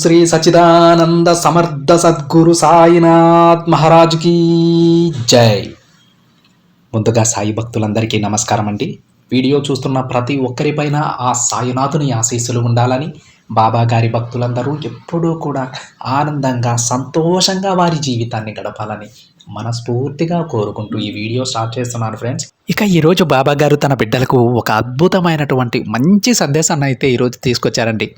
శ్రీ సచిదానంద సమర్థ సద్గురు సాయినాథ్ మహారాజుకి జై. ముందుగా సాయి భక్తులందరికీ నమస్కారం అండి. వీడియో చూస్తున్న ప్రతి ఒక్కరిపైన ఆ సాయినాథుని ఆశీస్సులు ఉండాలని బాబా గారి భక్తులందరూ ఎప్పుడూ కూడా ఆనందంగా సంతోషంగా వారి జీవితాన్ని గడపాలని మనస్ఫూర్తిగా కోరుకుంటూ ఈ వీడియో స్టార్ట్ చేస్తున్నాను ఫ్రెండ్స్. ఇక ఈరోజు బాబా గారు తన బిడ్డలకు ఒక అద్భుతమైనటువంటి మంచి సందేశాన్ని అయితే ఈరోజు తీసుకొచ్చారండి.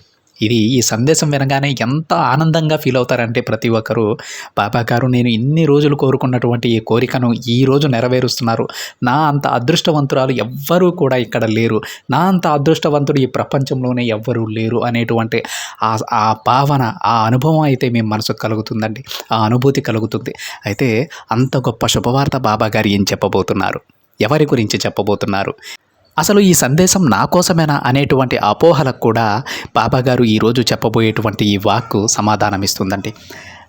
ఇది ఈ సందేశం వినగానే ఎంత ఆనందంగా ఫీల్ అవుతారంటే ప్రతి ఒక్కరూ బాబా గారు నేను ఇన్ని రోజులు కోరుకున్నటువంటి ఈ కోరికను ఈ రోజు నెరవేరుస్తున్నారు. నా అంత అదృష్టవంతురాలు ఎవ్వరూ కూడా ఇక్కడ లేరు. నా అంత అదృష్టవంతుడు ఈ ప్రపంచంలోనే ఎవ్వరూ లేరు అనేటువంటి ఆ ఆ భావన ఆ అనుభవం అయితే మీ మనసుకు కలుగుతుందండి. ఆ అనుభూతి కలుగుతుంది. అయితే అంత గొప్ప శుభవార్త బాబా గారు ఏం చెప్పబోతున్నారు? ఎవరి గురించి చెప్పబోతున్నారు? అసలు ఈ సందేశం నా కోసమేనా అనేటువంటి అపోహలకు కూడా బాబాగారు ఈరోజు చెప్పబోయేటువంటి ఈ వాక్కు సమాధానం ఇస్తుందండి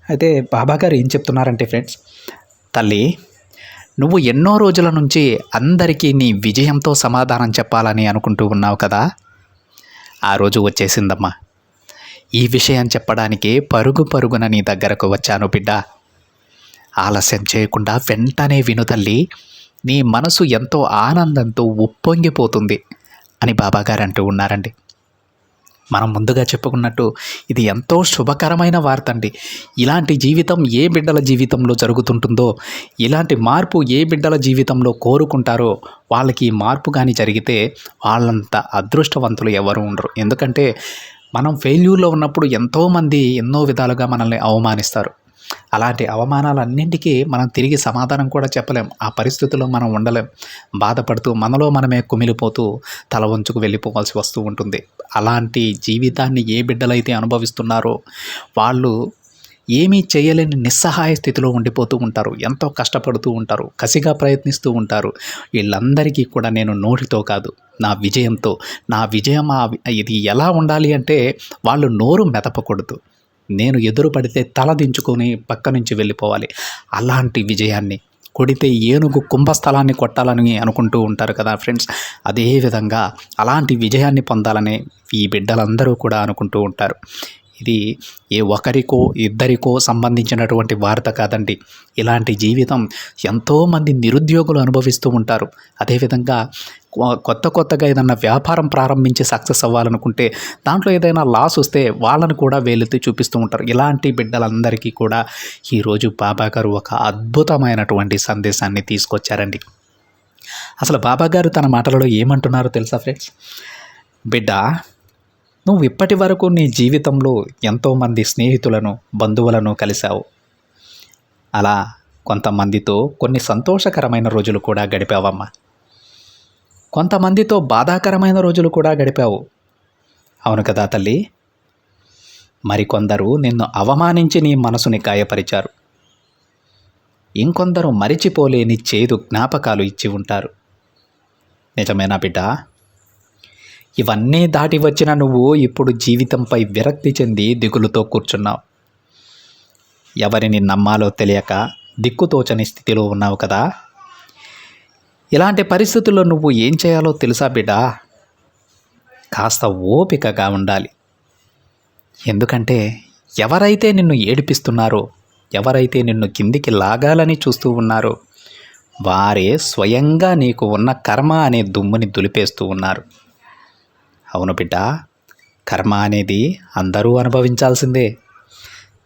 అయితే బాబాగారు ఏం చెప్తున్నారంటే ఫ్రెండ్స్ తల్లి నువ్వు ఎన్నో రోజుల నుంచి అందరికీ నీ విజయంతో సమాధానం చెప్పాలని అనుకుంటూ ఉన్నావు కదా? ఆ రోజు వచ్చేసిందమ్మా. ఈ విషయం చెప్పడానికి పరుగు పరుగున నీ దగ్గరకు వచ్చాను బిడ్డ. ఆలస్యం చేయకుండా వెంటనే విను తల్లి నీ మనసు ఎంతో ఆనందంతో ఉప్పొంగిపోతుంది అని బాబాగారు అంటూ ఉన్నారండి. మనం ముందుగా చెప్పుకున్నట్టు ఇది ఎంతో శుభకరమైన వార్త అండి ఇలాంటి జీవితం ఏ బిడ్డల జీవితంలో జరుగుతుంటుందో ఇలాంటి మార్పు ఏ బిడ్డల జీవితంలో కోరుకుంటారో వాళ్ళకి మార్పు కానీ జరిగితే వాళ్ళంత అదృష్టవంతులు ఎవరు ఉండరు. ఎందుకంటే మనం ఫెయిల్యూర్లో ఉన్నప్పుడు ఎంతోమంది ఎన్నో విధాలుగా మనల్ని అవమానిస్తారు. అలాంటి అవమానాలన్నింటికీ మనం తిరిగి సమాధానం కూడా చెప్పలేం. ఆ పరిస్థితుల్లో మనం ఉండలేం. బాధపడుతూ మనలో మనమే కుమిలిపోతూ తల వంచుకు వెళ్ళిపోవాల్సి వస్తూ ఉంటుంది. అలాంటి జీవితాన్ని ఏ బిడ్డలైతే అనుభవిస్తున్నారో వాళ్ళు ఏమీ చేయలేని నిస్సహాయ స్థితిలో ఉండిపోతూ ఉంటారు. ఎంతో కష్టపడుతూ ఉంటారు. కసిగా ప్రయత్నిస్తూ ఉంటారు. వీళ్ళందరికీ కూడా నేను నోటితో కాదు నా విజయంతో. నా విజయం ఇది ఎలా ఉండాలి అంటే వాళ్ళు నోరు మెదపకూడదు. నేను ఎదురు పడితే తల దించుకొని పక్క నుంచి వెళ్ళిపోవాలి. అలాంటి విజయాన్ని కొడితే ఏనుగు కుంభస్థలాన్ని కొట్టాలని అనుకుంటూ ఉంటారు కదా ఫ్రెండ్స్. అదేవిధంగా అలాంటి విజయాన్ని పొందాలని ఈ బిడ్డలందరూ కూడా అనుకుంటూ ఉంటారు. ఇది ఏ ఒకరికో ఇద్దరికో సంబంధించినటువంటి వార్త కాదండి. ఇలాంటి జీవితం ఎంతోమంది నిరుద్యోగులు అనుభవిస్తూ ఉంటారు. అదేవిధంగా కొత్త కొత్తగా ఏదైనా వ్యాపారం ప్రారంభించి సక్సెస్ అవ్వాలనుకుంటే దాంట్లో ఏదైనా లాస్ వస్తే వాళ్ళని కూడా వేలెత్తి చూపిస్తూ ఉంటారు. ఇలాంటి బిడ్డలందరికీ కూడా ఈరోజు బాబా గారు ఒక అద్భుతమైనటువంటి సందేశాన్ని తీసుకొచ్చారండి. అసలు బాబా గారు తన మాటలలో ఏమంటున్నారో తెలుసా ఫ్రెండ్స్? బిడ్డ నువ్వు ఇప్పటి వరకు నీ జీవితంలో ఎంతోమంది స్నేహితులను బంధువులను కలిశావు. అలా కొంతమందితో కొన్ని సంతోషకరమైన రోజులు కూడా గడిపావమ్మా. కొంతమందితో బాధాకరమైన రోజులు కూడా గడిపావు. అవును కదా తల్లి? మరికొందరు నిన్ను అవమానించి నీ మనసుని గాయపరిచారు. ఇంకొందరు మరిచిపోలేని చేదు జ్ఞాపకాలు ఇచ్చి ఉంటారు. నిజమేనా బిడ్డ? ఇవన్నీ దాటి వచ్చిన నువ్వు ఇప్పుడు జీవితంపై విరక్తి చెంది దిగులుతో కూర్చున్నావు. ఎవరిని నమ్మాలో తెలియక దిక్కుతోచని స్థితిలో ఉన్నావు కదా? ఇలాంటి పరిస్థితుల్లో నువ్వు ఏం చేయాలో తెలుసా బిడ్డ? కాస్త ఓపికగా ఉండాలి. ఎందుకంటే ఎవరైతే నిన్ను ఏడిపిస్తున్నారో ఎవరైతే నిన్ను కిందికి లాగాలని చూస్తూ ఉన్నారో వారే స్వయంగా నీకు ఉన్న కర్మ అనే దుమ్ముని దులిపేస్తూ ఉన్నారు. అవును బిడ్డ కర్మ అనేది అందరూ అనుభవించాల్సిందే.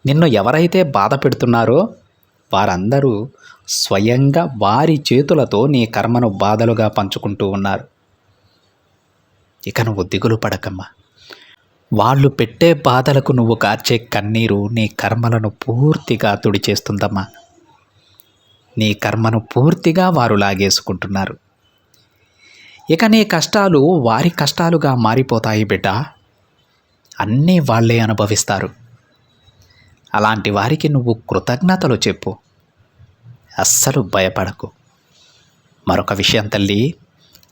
నిన్ను ఎవరైతే బాధ పెడుతున్నారో వారందరూ స్వయంగా వారి చేతులతో నీ కర్మను బాధలుగా పంచుకుంటూ ఉన్నారు. ఇక నువ్వు దిగులు పడకమ్మా. వాళ్ళు పెట్టే బాధలకు నువ్వు కార్చే కన్నీరు నీ కర్మలను పూర్తిగా తుడిచేస్తుందమ్మా. నీ కర్మను పూర్తిగా వారు లాగేసుకుంటున్నారు. ఇక నీ కష్టాలు వారి కష్టాలుగా మారిపోతాయి బిడ్డ. అన్నీ వాళ్ళే అనుభవిస్తారు. అలాంటి వారికి నువ్వు కృతజ్ఞతలు చెప్పు. అస్సలు భయపడకు. మరొక విషయం తల్లి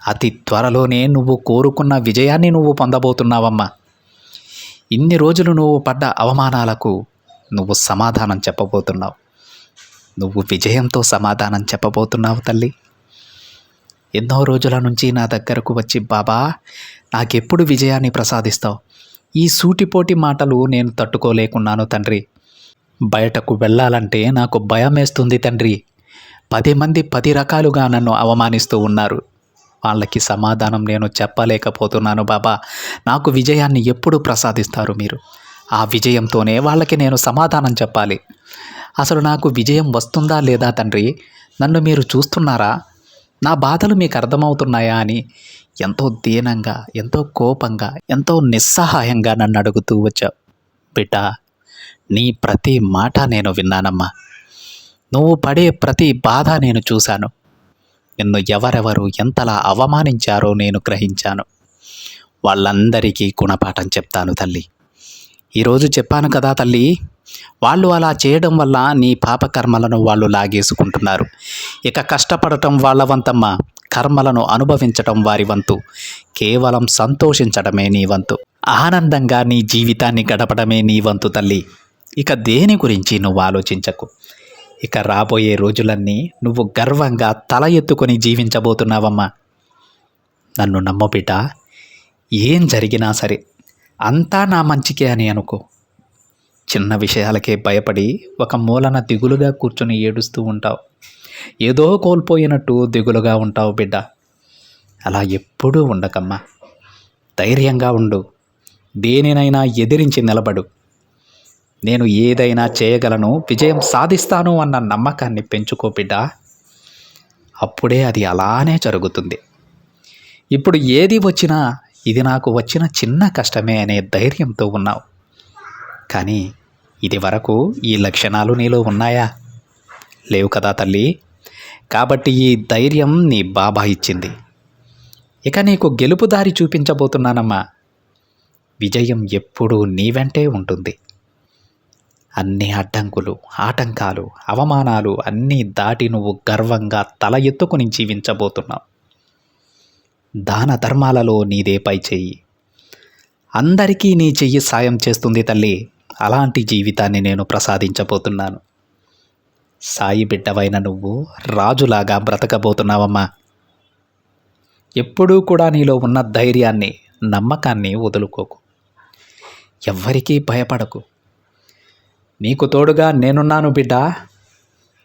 అతి త్వరలోనే నువ్వు కోరుకున్న విజయాన్ని నువ్వు పొందబోతున్నావమ్మా. ఇన్ని రోజులు నువ్వు పడ్డ అవమానాలకు నువ్వు సమాధానం చెప్పబోతున్నావు. నువ్వు విజయంతో సమాధానం చెప్పబోతున్నావు తల్లి. ఎన్నో రోజుల నుంచి నా దగ్గరకు వచ్చి బాబా నాకెప్పుడు విజయాన్ని ప్రసాదిస్తావు? ఈ సూటిపోటి మాటలు నేను తట్టుకోలేకున్నాను తండ్రి. బయటకు వెళ్ళాలంటే నాకు భయమేస్తుంది తండ్రి. పది మంది పది రకాలుగా నన్ను అవమానిస్తూ ఉన్నారు. వాళ్ళకి సమాధానం నేను చెప్పలేకపోతున్నాను బాబా. నాకు విజయాన్ని ఎప్పుడు ప్రసాదిస్తారు మీరు? ఆ విజయంతోనే వాళ్ళకి నేను సమాధానం చెప్పాలి. అసలు నాకు విజయం వస్తుందా లేదా తండ్రి? నన్ను మీరు చూస్తున్నారా? నా బాధలు మీకు అర్థమవుతున్నాయా అని ఎంతో దీనంగా ఎంతో కోపంగా ఎంతో నిస్సహాయంగా నన్ను అడుగుతూ వచ్చావు. బిడ్డ నీ ప్రతి మాట నేను విన్నానమ్మా. నువ్వు పడే ప్రతి బాధ నేను చూశాను. నిన్ను ఎవరెవరు ఎంతలా అవమానించారో నేను గ్రహించాను. వాళ్ళందరికీ గుణపాఠం చెప్తాను తల్లి. ఈరోజు చెప్పాను కదా తల్లి వాళ్ళు అలా చేయడం వల్ల నీ పాపకర్మలను వాళ్ళు లాగేసుకుంటున్నారు. ఇక కష్టపడటం వాళ్ళ వంతమ్మ కర్మలను అనుభవించటం వారి వంతు. కేవలం సంతోషించడమే నీ వంతు. ఆనందంగా నీ జీవితాన్ని గడపడమే నీ వంతు తల్లి. ఇక దేని గురించి నువ్వు ఆలోచించకు? ఇక రాబోయే రోజులన్నీ నువ్వు గర్వంగా తల ఎత్తుకొని జీవించబోతున్నావమ్మా. నన్ను నమ్మబిడ్డ ఏం జరిగినా సరే అంతా నా మంచికే అని అనుకో. చిన్న విషయాలకే భయపడి ఒక మూలన దిగులుగా కూర్చొని ఏడుస్తూ ఉంటావు. ఏదో కోల్పోయినట్టు దిగులుగా ఉంటావు బిడ్డ. అలా ఎప్పుడూ ఉండకమ్మా. ధైర్యంగా ఉండు. దేనినైనా ఎదిరించి నిలబడు. నేను ఏదైనా చేయగలను విజయం సాధిస్తాను అన్న నమ్మకాన్ని పెంచుకో బిడ్డ. అప్పుడే అది అలానే జరుగుతుంది. ఇప్పుడు ఏది వచ్చినా ఇది నాకు వచ్చిన చిన్న కష్టమే అనే ధైర్యంతో ఉన్నావు. కానీ ఇది వరకు ఈ లక్షణాలు నీలో ఉన్నాయా? లేవు కదా తల్లి. కాబట్టి ఈ ధైర్యం నీ బాబా ఇచ్చింది. ఇక నీకు గెలుపు దారి చూపించబోతున్నానమ్మా. విజయం ఎప్పుడూ నీ వెంటే ఉంటుంది. అన్ని అడ్డంకులు ఆటంకాలు అవమానాలు అన్నీ దాటి నువ్వు గర్వంగా తల ఎత్తుకుని జీవించబోతున్నావు. దాన ధర్మాలలో నీదే పై చెయ్యి. అందరికీ నీ చెయ్యి సాయం చేస్తుంది తల్లి అలాంటి జీవితాన్ని నేను ప్రసాదించబోతున్నాను. సాయి బిడ్డవైన నువ్వు రాజులాగా బ్రతకబోతున్నావమ్మా. ఎప్పుడూ కూడా నీలో ఉన్న ధైర్యాన్ని నమ్మకాన్ని వదులుకోకు. ఎవ్వరికీ భయపడకు. నీకు తోడుగా నేనున్నాను బిడ్డ.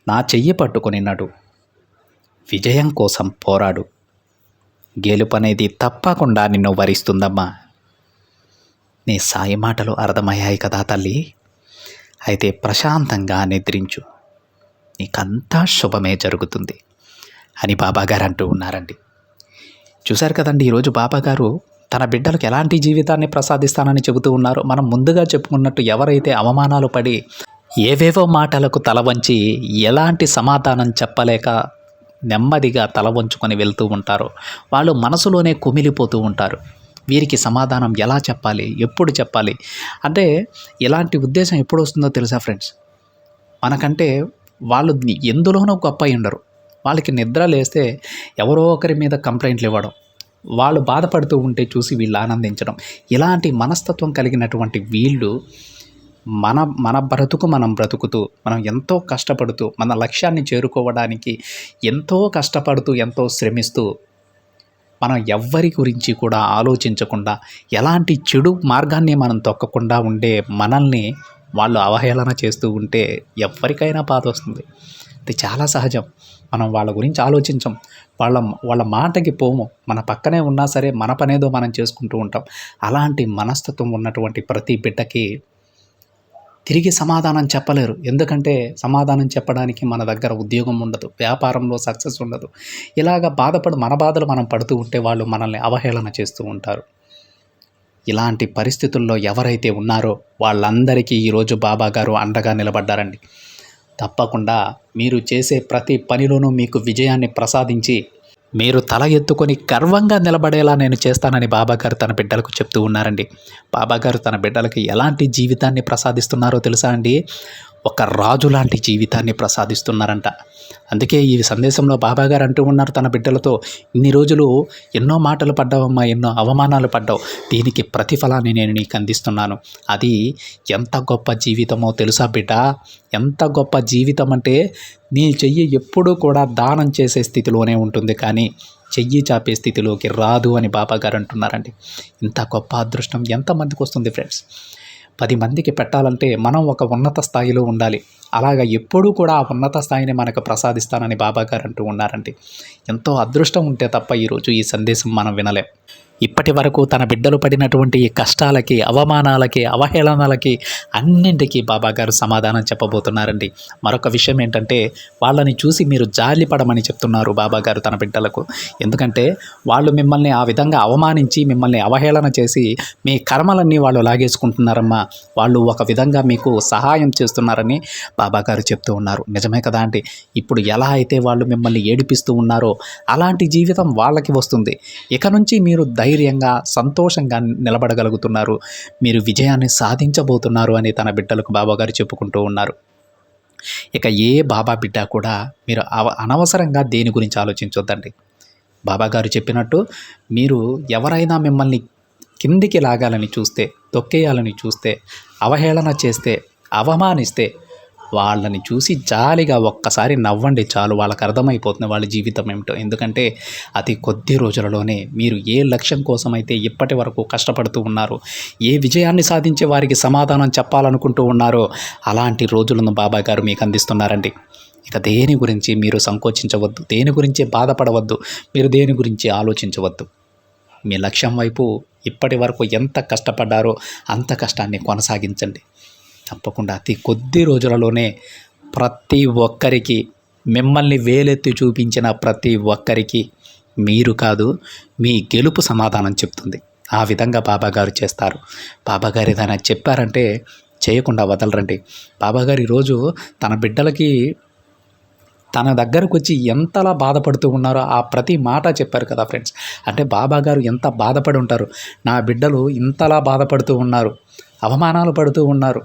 నా చెయ్యి పట్టుకుని నడు విజయం కోసం పోరాడు. గెలుపనేది తప్పకుండా నిన్ను వరిస్తుందమ్మా. నీ సాయి మాటలు అర్థమయ్యాయి కదా తల్లి. అయితే ప్రశాంతంగా నిద్రించు. నీకంతా శుభమే జరుగుతుంది అని బాబాగారు అంటూ ఉన్నారండి. చూశారు కదండి ఈరోజు బాబాగారు తన బిడ్డలకు ఎలాంటి జీవితాన్ని ప్రసాదిస్తానని చెబుతూ ఉన్నారు. మనం ముందుగా చెప్పుకున్నట్టు ఎవరైతే అవమానాలు పడి ఏవేవో మాటలకు తల వంచి ఎలాంటి సమాధానం చెప్పలేక నెమ్మదిగా తల వంచుకొని వెళ్తూ ఉంటారో. వాళ్ళు మనసులోనే కుమిలిపోతూ ఉంటారు. వీరికి సమాధానం ఎలా చెప్పాలి? ఎప్పుడు చెప్పాలి? అంటే ఇలాంటి ఉద్దేశం ఎప్పుడు వస్తుందో తెలుసా ఫ్రెండ్స్? మనకంటే వాళ్ళు ఎందులోనూ గొప్ప ఉండరు. వాళ్ళకి నిద్ర లేస్తే ఎవరో ఒకరి మీద కంప్లైంట్లు ఇవ్వడం వాళ్ళు బాధపడుతూ ఉంటే చూసి వీళ్ళు ఆనందించడం. ఇలాంటి మనస్తత్వం కలిగినటువంటి వీళ్ళు మన మన బ్రతుకు మనం బ్రతుకుతూ మనం ఎంతో కష్టపడుతూ మన లక్ష్యాన్ని చేరుకోవడానికి ఎంతో కష్టపడుతూ ఎంతో శ్రమిస్తూ మనం ఎవ్వరి గురించి కూడా ఆలోచించకుండా ఎలాంటి చెడు మార్గాన్ని మనం తొక్కకుండా ఉండే మనల్ని వాళ్ళు అవహేళన చేస్తూ ఉంటే ఎవరికైనా బాధ వస్తుంది అది చాలా సహజం. మనం వాళ్ళ గురించి ఆలోచించం. వాళ్ళ వాళ్ళ మాటకి పోము. మన పక్కనే ఉన్నా సరే మన పనేదో మనం చేసుకుంటూ ఉంటాం. అలాంటి మనస్తత్వం ఉన్నటువంటి ప్రతి బిడ్డకి తిరిగి సమాధానం చెప్పలేరు. ఎందుకంటే సమాధానం చెప్పడానికి మన దగ్గర ఉద్యోగం ఉండదు. వ్యాపారంలో సక్సెస్ ఉండదు. ఇలాగ బాధపడు మన బాధలు మనం పడుతూ ఉంటే వాళ్ళు మనల్ని అవహేళన చేస్తూ ఉంటారు. ఇలాంటి పరిస్థితుల్లో ఎవరైతే ఉన్నారో వాళ్ళందరికీ ఈరోజు బాబా గారు అండగా నిలబడ్డారండి. తప్పకుండా మీరు చేసే ప్రతి పనిలోనూ మీకు విజయాన్ని ప్రసాదించి మీరు తల ఎత్తుకొని గర్వంగా నిలబడేలా నేను చేస్తానని బాబాగారు తన బిడ్డలకు చెప్తూ ఉన్నారండి. బాబాగారు తన బిడ్డలకి ఎలాంటి జీవితాన్ని ప్రసాదిస్తున్నారో తెలుసా అండి? ఒక రాజు లాంటి జీవితాన్ని ప్రసాదిస్తున్నారంట. అందుకే ఈ సందేశంలో బాబాగారు అంటూ ఉన్నారు తన బిడ్డలతో ఇన్ని రోజులు ఎన్నో మాటలు పడ్డావమ్మా ఎన్నో అవమానాలు పడ్డావు. దీనికి ప్రతిఫలాన్ని నేను నీకు అందిస్తున్నాను. అది ఎంత గొప్ప జీవితమో తెలుసా బిడ్డ? ఎంత గొప్ప జీవితం అంటే నీ చెయ్యి ఎప్పుడూ కూడా దానం చేసే స్థితిలోనే ఉంటుంది. కానీ చెయ్యి చాపే స్థితిలోకి రాదు అని బాబా గారు అంటున్నారండి. ఇంత గొప్ప అదృష్టం ఎంతమందికి వస్తుంది ఫ్రెండ్స్? పది మందికి పెట్టాలంటే మనం ఒక ఉన్నత స్థాయిలో ఉండాలి. అలాగా ఎప్పుడూ కూడా ఆ ఉన్నత స్థాయిని మనకు ప్రసాదిస్తానని బాబా గారు అంటూ ఉన్నారండి. ఎంతో అదృష్టం ఉంటే తప్ప ఈరోజు ఈ సందేశం మనం వినలేం. ఇప్పటి వరకు తన బిడ్డలు పడినటువంటి కష్టాలకి అవమానాలకి అవహేళనలకి అన్నింటికీ బాబా గారు సమాధానం చెప్పబోతున్నారండి. మరొక విషయం ఏంటంటే వాళ్ళని చూసి మీరు జాలి పడమని చెప్తున్నారు బాబా గారు తన బిడ్డలకు. ఎందుకంటే వాళ్ళు మిమ్మల్ని ఆ విధంగా అవమానించి మిమ్మల్ని అవహేళన చేసి మీ కర్మలన్నీ వాళ్ళు లాగేసుకుంటున్నారమ్మా. వాళ్ళు ఒక విధంగా మీకు సహాయం చేస్తున్నారని బాబా గారు చెప్తూ ఉన్నారు. నిజమే కదా అండి. ఇప్పుడు ఎలా అయితే వాళ్ళు మిమ్మల్ని ఏడిపిస్తూ ఉన్నారో అలాంటి జీవితం వాళ్ళకి వస్తుంది. ఇక నుంచి మీరు ధైర్యంగా సంతోషంగా నిలబడగలుగుతున్నారు. మీరు విజయాన్ని సాధించబోతున్నారు అని తన బిడ్డలకు బాబాగారు చెప్పుకుంటూ ఉన్నారు. ఇక ఏ బాబా బిడ్డ కూడా మీరు అవ అనవసరంగా దేని గురించి ఆలోచించొద్దండి. బాబాగారు చెప్పినట్టు మీరు ఎవరైనా మిమ్మల్ని కిందికి లాగాలని చూస్తే తొక్కేయాలని చూస్తే అవహేళన చేస్తే అవమానిస్తే వాళ్ళని చూసి జాలిగా ఒక్కసారి నవ్వండి చాలు వాళ్ళకి అర్థమైపోతుంది వాళ్ళ జీవితం ఏమిటో. ఎందుకంటే అతి కొద్ది రోజులలోనే మీరు ఏ లక్ష్యం కోసమైతే ఇప్పటి వరకు కష్టపడుతూ ఉన్నారో ఏ విజయాన్ని సాధించే వారికి సమాధానం చెప్పాలనుకుంటూ ఉన్నారో అలాంటి రోజులను బాబా గారు మీకు అందిస్తున్నారండి. ఇక దేని గురించి మీరు సంకోచించవద్దు దేని గురించి బాధపడవద్దు మీరు దేని గురించి ఆలోచించవద్దు. మీ లక్ష్యం వైపు ఇప్పటి వరకు ఎంత కష్టపడ్డారో అంత కష్టాన్ని కొనసాగించండి. తప్పకుండా అతి కొద్ది రోజులలోనే ప్రతి ఒక్కరికి మిమ్మల్ని వేలెత్తి చూపించిన ప్రతి ఒక్కరికి మీరు కాదు మీ గెలుపు సమాధానం చెప్తుంది. ఆ విధంగా బాబాగారు చేస్తారు. బాబాగారు ఏదైనా చెప్పారంటే చేయకుండా వదలరండి. బాబాగారు ఈరోజు తన బిడ్డలకి తన దగ్గరకు వచ్చి ఎంతలా బాధపడుతూ ఉన్నారో ఆ ప్రతి మాట చెప్పారు కదా ఫ్రెండ్స్. అంటే బాబా గారు ఎంత బాధపడి ఉంటారు? నా బిడ్డలు ఇంతలా బాధపడుతూ ఉన్నారు అవమానాలు పడుతూ ఉన్నారు.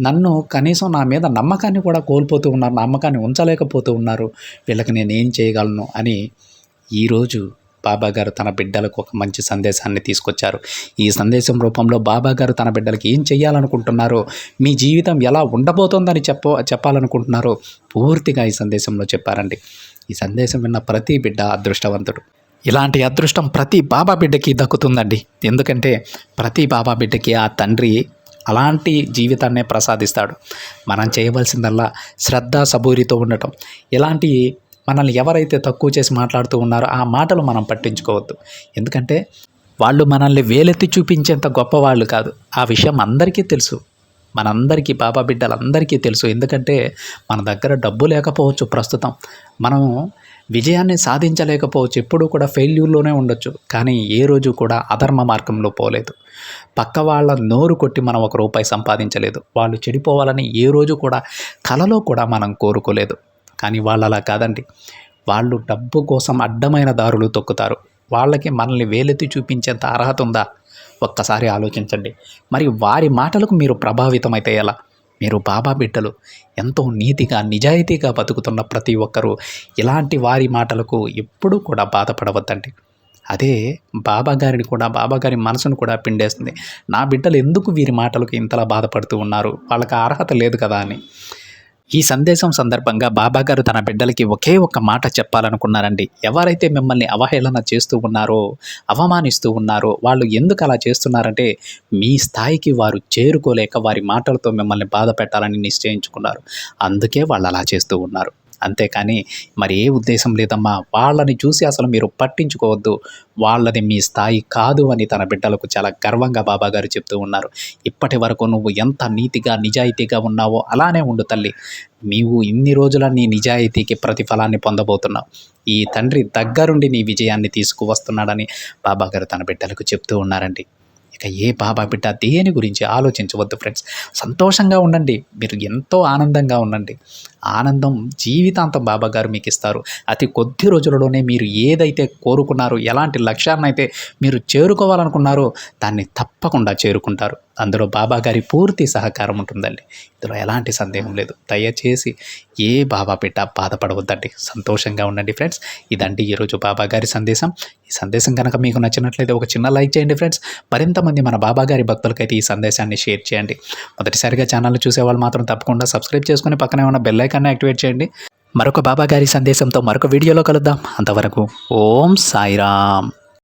నన్ను కనీసం నా మీద నమ్మకాన్ని కూడా కోల్పోతూ ఉన్నారు నమ్మకాన్ని ఉంచలేకపోతూ ఉన్నారు. వీళ్ళకి నేను ఏం చేయగలను అని ఈరోజు బాబా గారు తన బిడ్డలకు ఒక మంచి సందేశాన్ని తీసుకొచ్చారు. ఈ సందేశం రూపంలో బాబా గారు తన బిడ్డలకి ఏం చేయాలనుకుంటున్నారో మీ జీవితం ఎలా ఉండబోతోందని చెప్ప చెప్పాలనుకుంటున్నారో పూర్తిగా ఈ సందేశంలో చెప్పారండి. ఈ సందేశం విన్న ప్రతి బిడ్డ అదృష్టవంతుడు. ఇలాంటి అదృష్టం ప్రతి బాబా బిడ్డకి దక్కుతుందండి. ఎందుకంటే ప్రతి బాబా బిడ్డకి ఆ తండ్రి అలాంటి జీవితాన్నే ప్రసాదిస్తాడు. మనం చేయవలసిందల్లా శ్రద్ధ సబూరితో ఉండటం. ఇలాంటి మనల్ని ఎవరైతే తక్కువ చేసి మాట్లాడుతూ ఉన్నారో ఆ మాటలు మనం పట్టించుకోవద్దు. ఎందుకంటే వాళ్ళు మనల్ని వేలెత్తి చూపించేంత గొప్పవాళ్ళు కాదు. ఆ విషయం అందరికీ తెలుసు. మనందరికీ బాబా బిడ్డలందరికీ తెలుసు. ఎందుకంటే మన దగ్గర డబ్బు లేకపోవచ్చు ప్రస్తుతం. మనము విజయాన్ని సాధించలేకపోవచ్చు. ఎప్పుడూ కూడా ఫెయిల్యూర్లోనే ఉండొచ్చు. కానీ ఏ రోజు కూడా అధర్మ మార్గంలో పోలేదు. పక్క వాళ్ళ నోరు కొట్టి మనం ఒక రూపాయి సంపాదించలేదు. వాళ్ళు చెడిపోవాలని ఏ రోజు కూడా కలలో కూడా మనం కోరుకోలేదు. కానీ వాళ్ళు అలా కాదండి. వాళ్ళు డబ్బు కోసం అడ్డమైన దారులు తొక్కుతారు. వాళ్ళకి మనల్ని వేలెత్తి చూపించేంత అర్హత ఉందా? ఒక్కసారి ఆలోచించండి. మరి వారి మాటలకు మీరు ప్రభావితమైతే ఎలా? మీరు బాబా బిడ్డలు ఎంతో నీతిగా నిజాయితీగా బతుకుతున్న ప్రతి ఒక్కరూ ఇలాంటి వారి మాటలకు ఎప్పుడూ కూడా బాధపడవద్దండి. అదే బాబా గారిని కూడా బాబా గారి మనసును కూడా పిండేస్తుంది. నా బిడ్డలు ఎందుకు వీరి మాటలకు ఇంతలా బాధపడుతూ ఉన్నారు? వాళ్ళకి అర్హత లేదు కదా అని. ఈ సందేశం సందర్భంగా బాబా గారు తన బిడ్డలకి ఒకే ఒక్క మాట చెప్పాలనుకున్నారండి. ఎవరైతే మిమ్మల్ని అవహేళన చేస్తూ ఉన్నారో అవమానిస్తూ ఉన్నారో వాళ్ళు ఎందుకు అలా చేస్తున్నారంటే మీ స్థాయికి వారు చేరుకోలేక వారి మాటలతో మిమ్మల్ని బాధ పెట్టాలని నిశ్చయించుకున్నారు. అందుకే వాళ్ళు అలా చేస్తూ ఉన్నారు. అంతేకాని మరి ఏ ఉద్దేశం లేదమ్మా? వాళ్ళని చూసి అసలు మీరు పట్టించుకోవద్దు. వాళ్ళది మీ స్థాయి కాదు అని తన బిడ్డలకు చాలా గర్వంగా బాబాగారు చెప్తూ ఉన్నారు. ఇప్పటి వరకు నువ్వు ఎంత నీతిగా నిజాయితీగా ఉన్నావో అలానే ఉండు తల్లి. నీవు ఇన్ని రోజుల నీ నిజాయితీకి ప్రతిఫలాన్ని పొందబోతున్నావు. ఈ తండ్రి దగ్గరుండి నీ విజయాన్ని తీసుకువస్తున్నాడని బాబాగారు తన బిడ్డలకు చెప్తూ ఉన్నారండి. ఇక ఏ బాబా బిడ్డ దేని గురించి ఆలోచించవద్దు ఫ్రెండ్స్. సంతోషంగా ఉండండి. మీరు ఎంతో ఆనందంగా ఉండండి. ఆనందం జీవితాంతం బాబా గారు మీకు ఇస్తారు అతి కొద్ది రోజులలోనే మీరు ఏదైతే కోరుకున్నారో ఎలాంటి లక్ష్యాన్ని అయితే మీరు చేరుకోవాలనుకున్నారో దాన్ని తప్పకుండా చేరుకుంటారు. అందులో బాబా గారి పూర్తి సహకారం ఉంటుందండి. ఇందులో ఎలాంటి సందేహం లేదు. దయచేసి ఏ బాబా బిడ్డ బాధపడవద్దండి. సంతోషంగా ఉండండి ఫ్రెండ్స్. ఇదండి ఈరోజు బాబా గారి సందేశం. ఈ సందేశం కనుక మీకు నచ్చినట్లయితే ఒక చిన్న లైక్ చేయండి ఫ్రెండ్స్. మరింతమంది మన బాబా గారి భక్తులకైతే ఈ సందేశాన్ని షేర్ చేయండి. మొదటిసారిగా ఛానల్ చూసేవాళ్ళు మాత్రం తప్పకుండా సబ్స్క్రైబ్ చేసుకుని పక్కనే ఉన్న బెల్ ఐకాన్ని యాక్టివేట్ చేయండి. మరొక బాబా గారి సందేశంతో మరొక వీడియోలో కలుద్దాం. అంతవరకు ఓం సాయిరామ్.